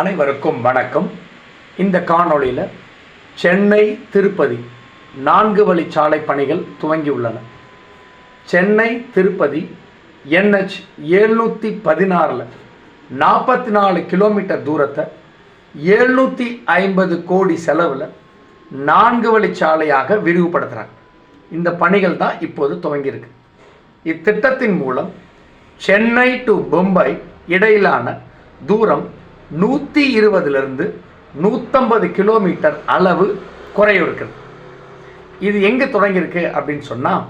அனைவருக்கும் வணக்கம். இந்த காணொளியில் சென்னை திருப்பதி நான்கு வழிச்சாலை பணிகள் துவங்கியுள்ளன. சென்னை திருப்பதி என்ஹெச் எழுநூற்றி பதினாறில் நாற்பத்தி நாலு கிலோமீட்டர் தூரத்தை எழுநூற்றி ஐம்பது கோடி செலவில் நான்கு வழிச்சாலையாக விரிவுபடுத்துகிறாங்க இந்த பணிகள் தான் இப்போது துவங்கியிருக்கு. இத்திட்டத்தின் மூலம் சென்னை டு மும்பை இடையிலான தூரம் நூற்றி இருபதுலேருந்து நூற்றம்பது கிலோமீட்டர் அளவு குறையிருக்கிறது. இது எங்கே தொடங்கியிருக்கு அப்படின்னு சொன்னால்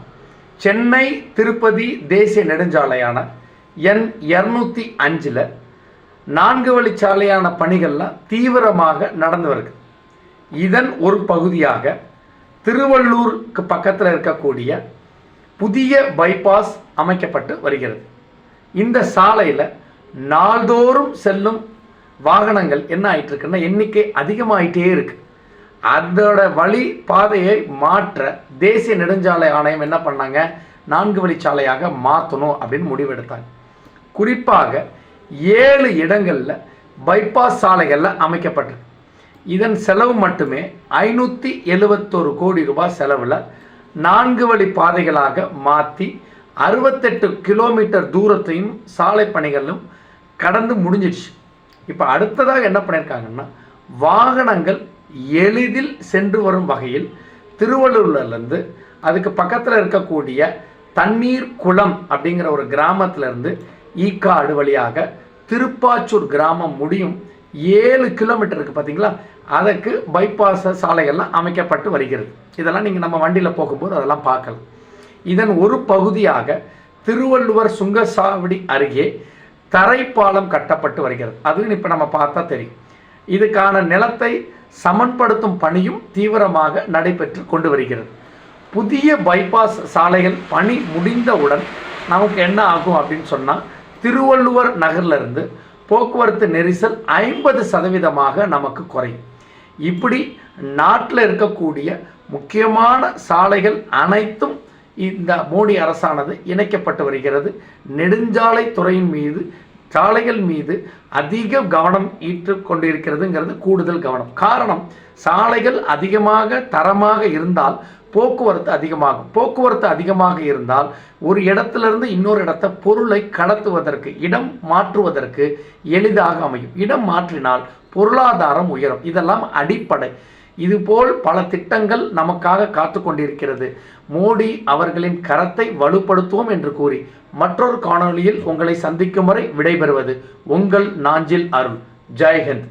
சென்னை திருப்பதி தேசிய நெடுஞ்சாலையான என் இரநூத்தி அஞ்சில் நான்கு வழிச்சாலையான பணிகள்லாம் தீவிரமாக நடந்து வருது. இதன் ஒரு பகுதியாக திருவள்ளூருக்கு பக்கத்தில் இருக்கக்கூடிய புதிய பைபாஸ் அமைக்கப்பட்டு வருகிறது. இந்த சாலையில் நாள்தோறும் செல்லும் வாகனங்கள் என்ன ஆயிட்டு இருக்குன்னா எண்ணிக்கை அதிகமாயிட்டே இருக்கு. அதோட வழி பாதையை மாற்ற தேசிய நெடுஞ்சாலை ஆணையம் என்ன பண்ணாங்க? நான்கு வழிச்சாலையாக மாற்றணும் அப்படின்னு முடிவெடுத்தாங்க குறிப்பாக ஏழு இடங்களில் பைபாஸ் சாலைகளில் அமைக்கப்பட்டிருக்கு. இதன் செலவு மட்டுமே ஐநூற்றி எழுபத்தொரு கோடி ரூபாய் செலவில் நான்கு வழி பாதைகளாக மாற்றி அறுபத்தெட்டு கிலோமீட்டர் தூரத்தையும் சாலை பணிகளும் கடந்து முடிஞ்சிடுச்சு. இப்போ அடுத்ததாக என்ன பண்ணியிருக்காங்கன்னா வாகனங்கள் எளிதில் சென்று வரும் வகையில் திருவள்ளூர்லேருந்து அதுக்கு பக்கத்தில் இருக்கக்கூடிய தண்ணீர் குளம் அப்படிங்கிற ஒரு கிராமத்திலேருந்து ஈக்காடு வழியாக திருப்பாச்சூர் கிராமம் முடியும். ஏழு கிலோமீட்டர் இருக்குது பார்த்தீங்களா அதற்கு பைபாஸ் சாலைகள்லாம் அமைக்கப்பட்டு வருகிறது. இதெல்லாம் நீங்கள் நம்ம வண்டியில் போகும்போது அதெல்லாம் பார்க்கலாம். இதன் ஒரு பகுதியாக திருவள்ளுவர் சுங்கசாவடி அருகே தரைப்பாலம் கட்டப்பட்டு வருகிறது. அதுவும் இப்போ நம்ம பார்த்தா தெரியும். இதுக்கான நிலத்தை சமன்படுத்தும் பணியும் தீவிரமாக நடைபெற்று கொண்டு வருகிறது. புதிய பைபாஸ் சாலைகள் பணி முடிந்தவுடன் நமக்கு என்ன ஆகும் அப்படின்னு சொன்னால் திருவள்ளுவர் நகர்லேருந்து போக்குவரத்து நெரிசல் ஐம்பது சதவீதமாக நமக்கு குறையும். இப்படி நாட்டில் இருக்கக்கூடிய முக்கியமான சாலைகள் அனைத்தும் இந்த மோடி அரசானது இணைக்கப்பட்டு வருகிறது. நெடுஞ்சாலை துறையின் மீது சாலைகள் மீது அதிக கவனம் ஈற்று கொண்டிருக்கிறதுங்கிறது கூடுதல் கவனம். காரணம் சாலைகள் அதிகமாக தரமாக இருந்தால் போக்குவரத்து அதிகமாகும். போக்குவரத்து அதிகமாக இருந்தால் ஒரு இடத்திலிருந்து இன்னொரு இடத்த பொருளை கடத்துவதற்கு இடம் மாற்றுவதற்கு எளிதாக அமையும். இடம் மாற்றினால் பொருளாதாரம் உயரும். இதெல்லாம் அடிப்படை. இதுபோல் பல திட்டங்கள் நமக்காக காத்து கொண்டிருக்கிறது மோடி அவர்களின் கரத்தை வலுப்படுத்துவோம் என்று கூறி மற்றொரு காணொளியில் உங்களை சந்திக்கும் வரை விடைபெறுவது உங்கள் நாஞ்சில் அருள் ஜெய்ஹிந்த்